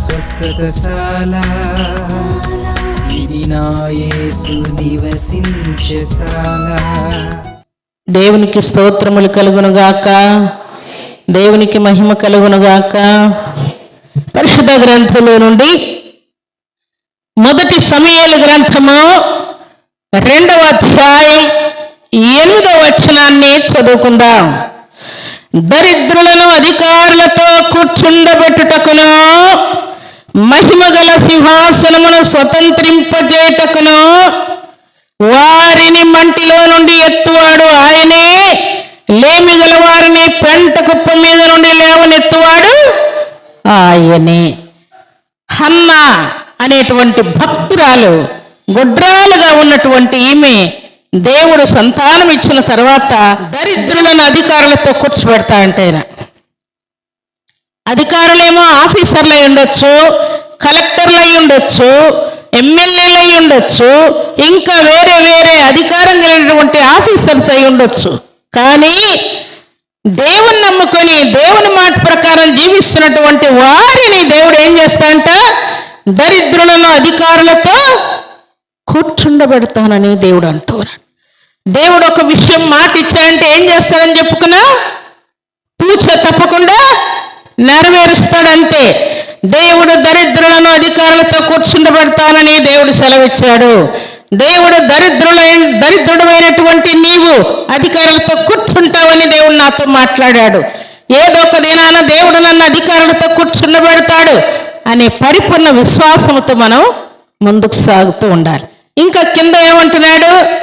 స్వస్థతశాల. ఇది నా యేసు నివసించశాల. దేవునికి స్తోత్రములు కలుగునుగాక. దేవునికి మహిమ కలుగునుగాక. పరిశుద్ధ గ్రంథంలో నుండి మొదటి సమయాల గ్రంథము రెండవ అధ్యాయం ఎనిమిదవ వచనాన్ని చదువుకుందాం. దరిద్రులను అధికారులతో కూర్చుండబెట్టుటకును మహిమగల సింహాసనమును స్వతంత్రింపజేయటకును వారిని మంటిలో నుండి ఎత్తువాడు ఆయనే. లేమి గల వారిని పెంట కుప్ప మీద నుండి లేవనెత్తువాడు ఆయనే. హన్న అనేటువంటి భక్తురాలు గుడ్రాలుగా ఉన్నటువంటి ఈమె దేవుడు సంతానం ఇచ్చిన తర్వాత దరిద్రులను అధికారులతో కూర్చోబెడతా అంటే ఆయన. అధికారులేమో ఆఫీసర్లు అయి ఉండొచ్చు కలెక్టర్లు అయి ఉండొచ్చు ఎమ్మెల్యేలు అయి ఉండొచ్చు ఇంకా వేరే వేరే అధికారం కలిగినటువంటి ఆఫీసర్స్ అయి ఉండొచ్చు. కానీ దేవుని నమ్ముకొని దేవుని మాట ప్రకారం జీవిస్తున్నటువంటి వారిని దేవుడు ఏం చేస్తాడంట దరిద్రులను అధికారులతో కూర్చుండబెడతానని దేవుడు అంటున్నాడు. దేవుడు ఒక విషయం మాట ఇచ్చాడంటే ఏం చేస్తాడని చెప్పుకున్నా? పూచ తప్పకుండా నెరవేరుస్తాడంతే. దేవుడు దరిద్రులను అధికారులతో కూర్చుండబెడతానని దేవుడు సెలవిచ్చాడు. దేవుడు దరిద్రుల దరిద్రుడమైనటువంటి నీవు అధికారులతో కూర్చుంటావని దేవుడు నాతో మాట్లాడాడు. ఏదో ఒక దినాన దేవుడు నన్ను అధికారులతో కూర్చుండబెడతాడు అనే పరిపూర్ణ విశ్వాసంతో మనం ముందుకు సాగుతూ ఉండాలి. ఇంకా కింద ఏమంటున్నాడు?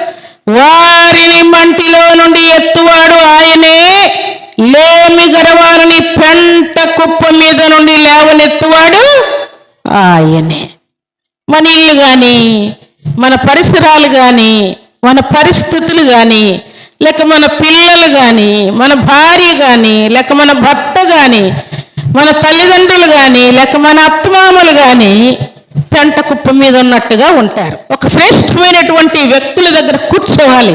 వారిని మంటిలో నుండి ఎత్తువాడు ఆయనే. లేమి గడవారిని పెంట కుప్ప మీద నుండి లేవనెత్తువాడు ఆయనే. మన ఇల్లు కానీ మన పరిసరాలు కానీ మన పరిస్థితులు కానీ లేక మన పిల్లలు కానీ మన భార్య కానీ లేక మన భర్త కానీ మన తల్లిదండ్రులు కానీ లేక మన అత్తమామలు కానీ పెంట కుప్ప మీద ఉన్నట్టుగా ఉంటారు. ఒక శ్రేష్టమైనటువంటి వ్యక్తుల దగ్గర కూర్చోవాలి.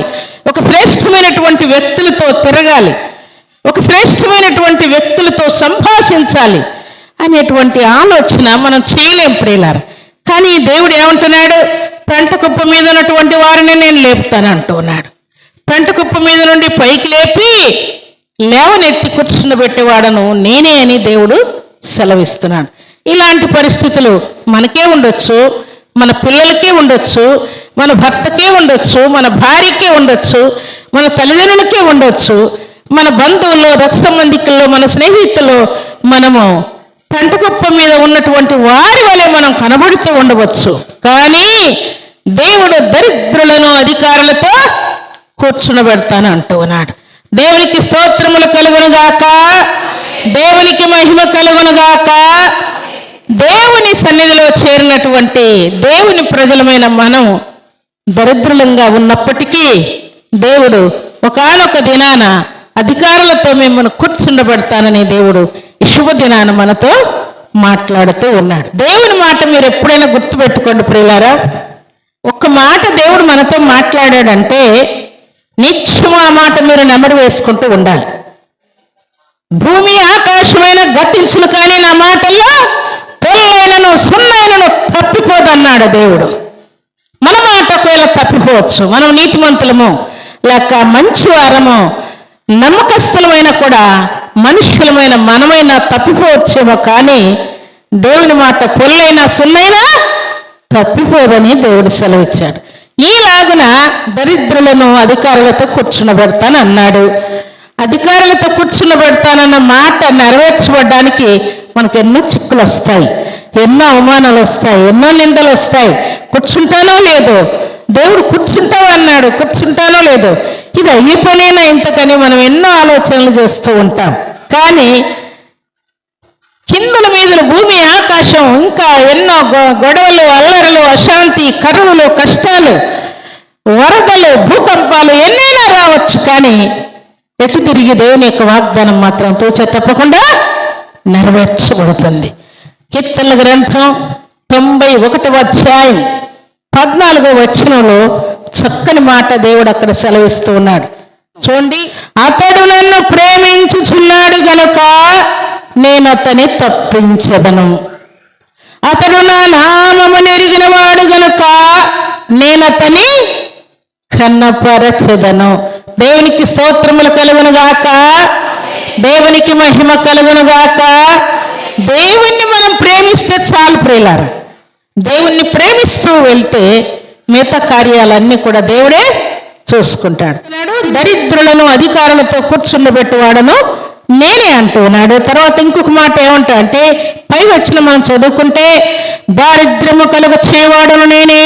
ఒక శ్రేష్టమైనటువంటి వ్యక్తులతో తిరగాలి. ఒక శ్రేష్టమైనటువంటి వ్యక్తులతో సంభాషించాలి అనేటువంటి ఆలోచన మనం చేయలేం ప్రియులారు. కానీ దేవుడు ఏమంటున్నాడు? పెంట కుప్ప మీద ఉన్నటువంటి వారిని నేను లేపుతాను అంటున్నాడు. పెంట కుప్ప మీద నుండి పైకి లేపి లేవనెత్తి కూర్చుండబెట్టేవాడను నేనే అని దేవుడు సెలవిస్తున్నాడు. ఇలాంటి పరిస్థితులు మనకే ఉండొచ్చు మన పిల్లలకే ఉండొచ్చు మన భర్తకే ఉండొచ్చు మన భార్యకే ఉండొచ్చు మన తల్లిదండ్రులకే ఉండొచ్చు. మన బంధువుల్లో రక్త సంబంధికుల్లో మన స్నేహితుల్లో మనము పెంటకుప్ప మీద ఉన్నటువంటి వారి వలె మనం కనబడుతూ ఉండవచ్చు. కానీ దేవుడు దరిద్రులను అధికారులతో కూర్చునబెడతాను అంటూ ఉన్నాడు. దేవునికి స్తోత్రములు కలుగునుగాక. దేవునికి మహిమ కలుగునుగాక. దేవుని సన్నిధిలో చేరినటువంటి దేవుని ప్రజలమైన మనం దరిద్రులంగా ఉన్నప్పటికీ దేవుడు ఒకనొక దినాన అధికారులతో మిమ్మల్ని కూర్చుండబెడతానని దేవుడు ఈ శుభ దినాన మనతో మాట్లాడుతూ ఉన్నాడు. దేవుని మాట మీరు ఎప్పుడైనా గుర్తుపెట్టుకోండి ప్రియులారా? ఒక్క మాట దేవుడు మనతో మాట్లాడాడంటే నిత్యం ఆ మాట మీరు నెమరు వేసుకుంటూ ఉండాలి. భూమి ఆకాశమైన గతించును కానీ నా మాటల్లో పొల్లైనను సున్నైనను తప్పిపోదన్నాడు దేవుడు మన మాట అనుకోవచ్చు మనం నీతిమంతులము. లేక మంచి వారము. నమ్మకస్తులమైన కూడా మనుష్యులమైన మనమైన తప్పిపోవచ్చేమో కానీ దేవుని మాట పొల్లైనా సున్నైనా తప్పిపోదని దేవుడు సెలవిచ్చాడు. ఈలాగున దరిద్రులను అధికారులతో కూర్చునబెడతాను అన్నాడు. అధికారులతో కూర్చునబెడతానన్న మాట నెరవేర్చబడడానికి మనకు ఎన్నో చిక్కులు వస్తాయి ఎన్నో అవమానాలు వస్తాయి ఎన్నో నిందలు వస్తాయి కూర్చుంటానో లేదో దేవుడు కూర్చుంటావు అన్నాడు కూర్చుంటానో లేదో. ఇది అయ్యే పనేనా ఇంతకని మనం ఎన్నో ఆలోచనలు చేస్తూ ఉంటాం. కానీ కిందుల మీద భూమి ఆకాశం ఇంకా ఎన్నో గొ- గొడవలు అల్లరలు అశాంతి కరువులు కష్టాలు వరదలు భూకంపాలు ఎన్నైనా రావచ్చు కానీ ఎటు తిరిగి దేవుని యొక్క వాగ్దానం మాత్రం తోచ తప్పకుండా నెరవేర్చబడుతుంది. కీర్తన గ్రంథం తొంభై ఒకటవ అధ్యాయం. పద్నాలుగో వచనంలో చక్కని మాట దేవుడు అక్కడ సెలవిస్తూ ఉన్నాడు. చూడండి అతడు నన్ను ప్రేమించుచున్నాడు గనుక నేను అతని తప్పించదను. అతడు నా నామము నెరిగిన వాడు గనుక నేను అతని కన్నపరచదను. దేవునికి స్తోత్రములు కలుగును గాక. దేవునికి మహిమ కలుగును గాక. దేవుణ్ణి మనం ప్రేమిస్తే చాలు ప్రియులారా. దేవుణ్ణి ప్రేమిస్తూ వెళ్తే మిగతా కార్యాలన్నీ కూడా దేవుడే చూసుకుంటాడు. దరిద్రులను అధికారులతో కూర్చుండబెట్టువాడను నేనే అంటున్నాడు. తర్వాత ఇంకొక మాట ఏమంటా అంటే పై వచ్చిన మనం చదువుకుంటే దారిద్ర్యము కలుగ చేయవాడను నేనే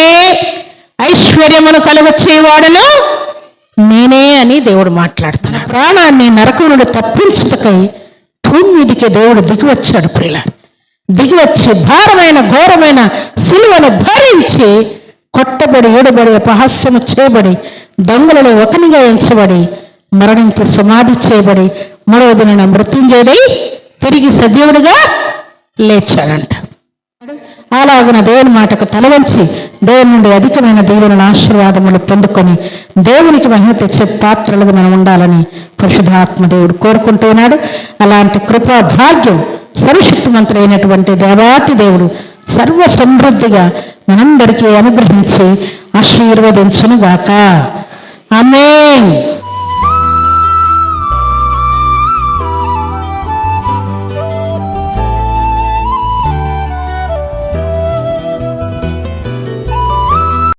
ఐశ్వర్యమును కలుగ చేయవాడను నేనే అని దేవుడు మాట్లాడుతున్నాడు. ప్రాణాన్ని నరకమునుడు తప్పించుటకై భూమి మీదికి దేవుడు దిగివచ్చాడు ప్రియులారు. దిగివచ్చి భారమైన ఘోరమైన సిలువను భరించి కొట్టబడి ఏడబడి అపహాస్యము చేయబడి దొంగలలో ఒకనిగా ఎంచబడి మరణించి సమాధి చేయబడి మరో దిన మృత్యుంజయుడై తిరిగి సజీవుడిగా లేచాడంట. అలాగున దేవుని మాటకు తలవంచి దేవుని నుండి అధికమైన దేవుని ఆశీర్వాదములు పొందుకొని దేవునికి మహిమ తెచ్చే పాత్రలుగా మనం ఉండాలని పరిశుధాత్మ దేవుడు కోరుకుంటున్నాడు అలాంటి కృపా భాగ్యం సర్వశక్తివంతుడైనటువంటి దేవాతి దేవుడు సర్వ సమృద్ధిగా మనందరికీ అనుగ్రహించి ఆశీర్వదించును గాక ఆమేన్.